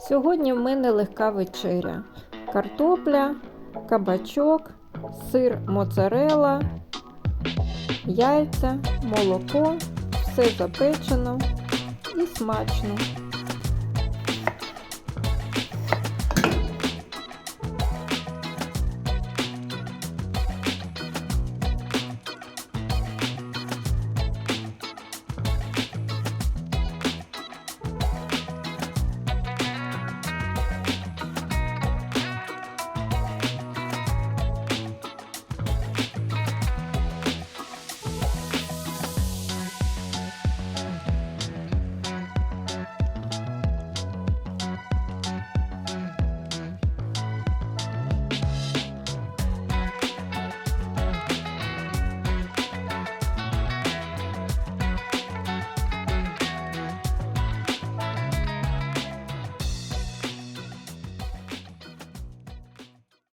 Сьогодні в мене легка вечеря. Картопля, кабачок, сир моцарела, яйця, молоко, все запечено і смачно.